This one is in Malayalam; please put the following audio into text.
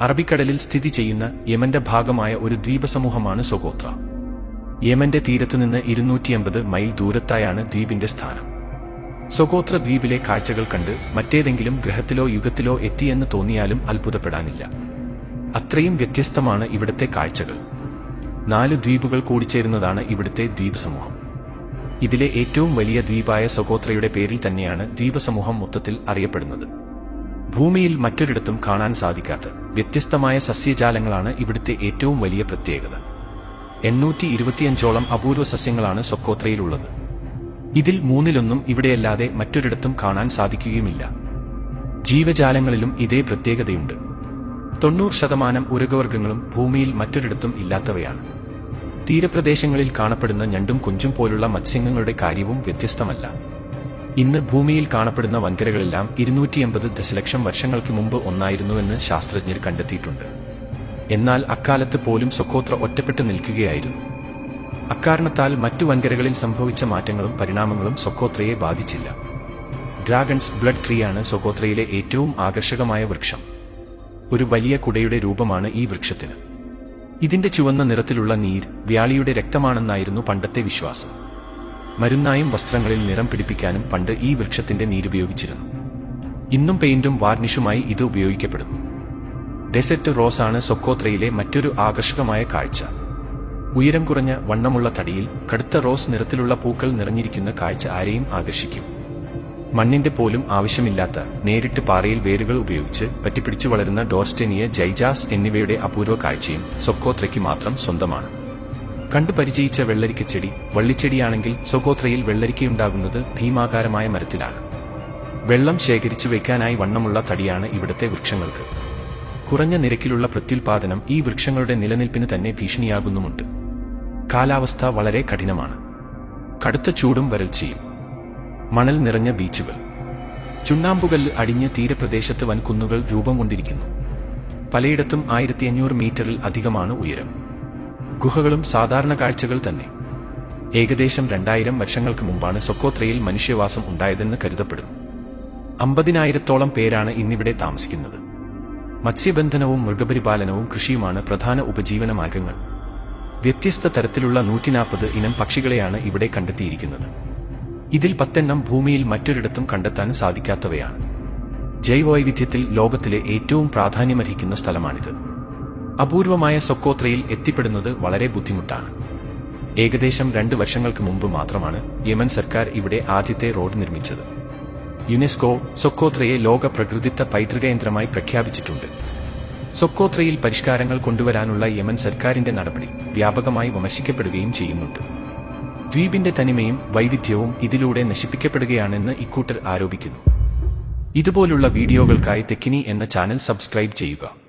അറബിക്കടലിൽ സ്ഥിതി ചെയ്യുന്ന യമന്റെ ഭാഗമായ ഒരു ദ്വീപസമൂഹമാണ് സൊഗോത്ര. യമന്റെ തീരത്തുനിന്ന് ഇരുന്നൂറ്റിയമ്പത് മൈൽ ദൂരത്തായാണ് ദ്വീപിന്റെ സ്ഥാനം. സൊഗോത്ര ദ്വീപിലെ കാഴ്ചകൾ കണ്ട് മറ്റേതെങ്കിലും ഗ്രഹത്തിലോ യുഗത്തിലോ എത്തിയെന്ന് തോന്നിയാലും അത്ഭുതപ്പെടാനില്ല. അത്രയും വ്യത്യസ്തമാണ് ഇവിടുത്തെ കാഴ്ചകൾ. നാല് ദ്വീപുകൾ കൂടിച്ചേരുന്നതാണ് ഇവിടുത്തെ ദ്വീപ് സമൂഹം ഇതിലെ ഏറ്റവും വലിയ ദ്വീപായ സൊഗോത്രയുടെ പേരിൽ തന്നെയാണ് ദ്വീപസമൂഹം മൊത്തത്തിൽ അറിയപ്പെടുന്നത്. ഭൂമിയിൽ മറ്റൊരിടത്തും കാണാൻ സാധിക്കാത്ത വ്യത്യസ്തമായ സസ്യജാലങ്ങളാണ് ഇവിടുത്തെ ഏറ്റവും വലിയ പ്രത്യേകത. എണ്ണൂറ്റി ഇരുപത്തിയഞ്ചോളം അപൂർവ സസ്യങ്ങളാണ് സൊക്കോത്രയിലുള്ളത്. ഇതിൽ മൂന്നിലൊന്നും ഇവിടെയല്ലാതെ മറ്റൊരിടത്തും കാണാൻ സാധിക്കുകയുമില്ല. ജീവജാലങ്ങളിലും ഇതേ പ്രത്യേകതയുണ്ട്. തൊണ്ണൂറ് ശതമാനം ഉരകവർഗങ്ങളും ഭൂമിയിൽ മറ്റൊരിടത്തും ഇല്ലാത്തവയാണ്. തീരപ്രദേശങ്ങളിൽ കാണപ്പെടുന്ന ഞണ്ടും കുഞ്ചും പോലുള്ള മത്സ്യങ്ങളുടെ കാര്യവും വ്യത്യസ്തമല്ല. ഇന്ന് ഭൂമിയിൽ കാണപ്പെടുന്ന വൻകരകളെല്ലാം ഇരുന്നൂറ്റി എൺപത് ദശലക്ഷം വർഷങ്ങൾക്ക് മുമ്പ് ഒന്നായിരുന്നുവെന്ന് ശാസ്ത്രജ്ഞർ കണ്ടെത്തിയിട്ടുണ്ട്. എന്നാൽ അക്കാലത്ത് പോലും സൊക്കോത്ര ഒറ്റപ്പെട്ടു നിൽക്കുകയായിരുന്നു. അക്കാരണത്താൽ മറ്റു വൻകരകളിൽ സംഭവിച്ച മാറ്റങ്ങളും പരിണാമങ്ങളും സൊക്കോത്രയെ ബാധിച്ചില്ല. ഡ്രാഗൺസ് ബ്ലഡ് ട്രീയാണ് സൊക്കോത്രയിലെ ഏറ്റവും ആകർഷകമായ വൃക്ഷം. ഒരു വലിയ കുടയുടെ രൂപമാണ് ഈ വൃക്ഷത്തിന്. ഇതിന്റെ ചുവന്ന നിറത്തിലുള്ള നീർ വ്യാളിയുടെ രക്തമാണെന്നായിരുന്നു പണ്ടത്തെ വിശ്വാസം. മരുന്നായും വസ്ത്രങ്ങളിൽ നിറം പിടിപ്പിക്കാനും പണ്ട് ഈ വൃക്ഷത്തിന്റെ നീരുപയോഗിച്ചിരുന്നു ഇന്നും പെയിന്റും വാർണിഷുമായി ഇത് ഉപയോഗിക്കപ്പെടുന്നു. ഡെസെറ്റ് റോസ് ആണ് സൊക്കോത്രയിലെ മറ്റൊരു ആകർഷകമായ കാഴ്ച. ഉയരം കുറഞ്ഞ വണ്ണമുള്ള തടിയിൽ കടുത്ത റോസ് നിറത്തിലുള്ള പൂക്കൾ നിറഞ്ഞിരിക്കുന്ന കാഴ്ച ആരെയും ആകർഷിക്കും. മണ്ണിന്റെ പോലും ആവശ്യമില്ലാത്ത നേരിട്ട് പാറയിൽ വേരുകൾ ഉപയോഗിച്ച് പറ്റിപ്പിടിച്ചു വളരുന്ന ഡോർസ്റ്റെനിയ ജൈജാസ് എന്നിവയുടെ അപൂർവ കാഴ്ചയും സൊക്കോത്രയ്ക്ക് മാത്രം സ്വന്തമാണ്. കണ്ടു പരിചയിച്ച വെള്ളരിക്കച്ചെടി വള്ളിച്ചെടിയാണെങ്കിൽ സ്വഗോത്രയിൽ വെള്ളരിക്കയുണ്ടാകുന്നത് ഭീമാകാരമായ മരത്തിലാണ്. വെള്ളം ശേഖരിച്ചു വയ്ക്കാനായി വണ്ണമുള്ള തടിയാണ് ഇവിടത്തെ വൃക്ഷങ്ങൾക്ക്. കുറഞ്ഞ നിരക്കിലുള്ള പ്രത്യുൽപാദനം ഈ വൃക്ഷങ്ങളുടെ നിലനിൽപ്പിന് തന്നെ ഭീഷണിയാകുന്നുമുണ്ട്. കാലാവസ്ഥ വളരെ കഠിനമാണ്. കടുത്ത ചൂടും വരൾച്ചയും. മണൽ നിറഞ്ഞ ബീച്ചുകൾ. ചുണ്ണാമ്പുകല്ല് അടിഞ്ഞ് തീരപ്രദേശത്ത് വൻകുന്നുകൾ രൂപം കൊണ്ടിരിക്കുന്നു. പലയിടത്തും ആയിരത്തി അഞ്ഞൂറ് മീറ്ററിൽ അധികമാണ് ഉയരം. ഗുഹകളും സാധാരണ കാഴ്ചകൾ തന്നെ. ഏകദേശം രണ്ടായിരം വർഷങ്ങൾക്ക് മുമ്പാണ് സൊക്കോത്രയിൽ മനുഷ്യവാസം ഉണ്ടായതെന്ന് കരുതപ്പെടുന്നു അമ്പതിനായിരത്തോളം പേരാണ് ഇന്നിവിടെ താമസിക്കുന്നത്. മത്സ്യബന്ധനവും മൃഗപരിപാലനവും കൃഷിയുമാണ് പ്രധാന ഉപജീവന മാർഗങ്ങൾ വ്യത്യസ്ത തരത്തിലുള്ള നൂറ്റിനാൽപ്പത് ഇനം പക്ഷികളെയാണ് ഇവിടെ കണ്ടെത്തിയിരിക്കുന്നത്. ഇതിൽ പത്തെണ്ണം ഭൂമിയിൽ മറ്റൊരിടത്തും കണ്ടെത്താൻ സാധിക്കാത്തവയാണ്. ജൈവവൈവിധ്യത്തിൽ ലോകത്തിലെ ഏറ്റവും പ്രാധാന്യമർഹിക്കുന്ന സ്ഥലമാണിത്. അപൂർവമായ സൊക്കോത്രയിൽ എത്തിപ്പെടുന്നത് വളരെ ബുദ്ധിമുട്ടാണ്. ഏകദേശം രണ്ട് വർഷങ്ങൾക്ക് മുമ്പ് മാത്രമാണ് യമൻ സർക്കാർ ഇവിടെ ആദ്യത്തെ റോഡ് നിർമ്മിച്ചത്. യുനെസ്കോ സൊക്കോത്രയെ ലോക പ്രകൃതിത്വ പൈതൃക കേന്ദ്രമായി പ്രഖ്യാപിച്ചിട്ടുണ്ട്. സൊക്കോത്രയിൽ പരിഷ്കാരങ്ങൾ കൊണ്ടുവരാനുള്ള യമൻ സർക്കാരിന്റെ നടപടി വ്യാപകമായി വിമർശിക്കപ്പെടുകയും ചെയ്യുന്നുണ്ട്. ദ്വീപിന്റെ തനിമയും വൈവിധ്യവും ഇതിലൂടെ നശിപ്പിക്കപ്പെടുകയാണെന്ന് ഇക്കൂട്ടർ ആരോപിക്കുന്നു. ഇതുപോലുള്ള വീഡിയോകൾക്കായി തെക്കിനി എന്ന ചാനൽ സബ്സ്ക്രൈബ് ചെയ്യുക.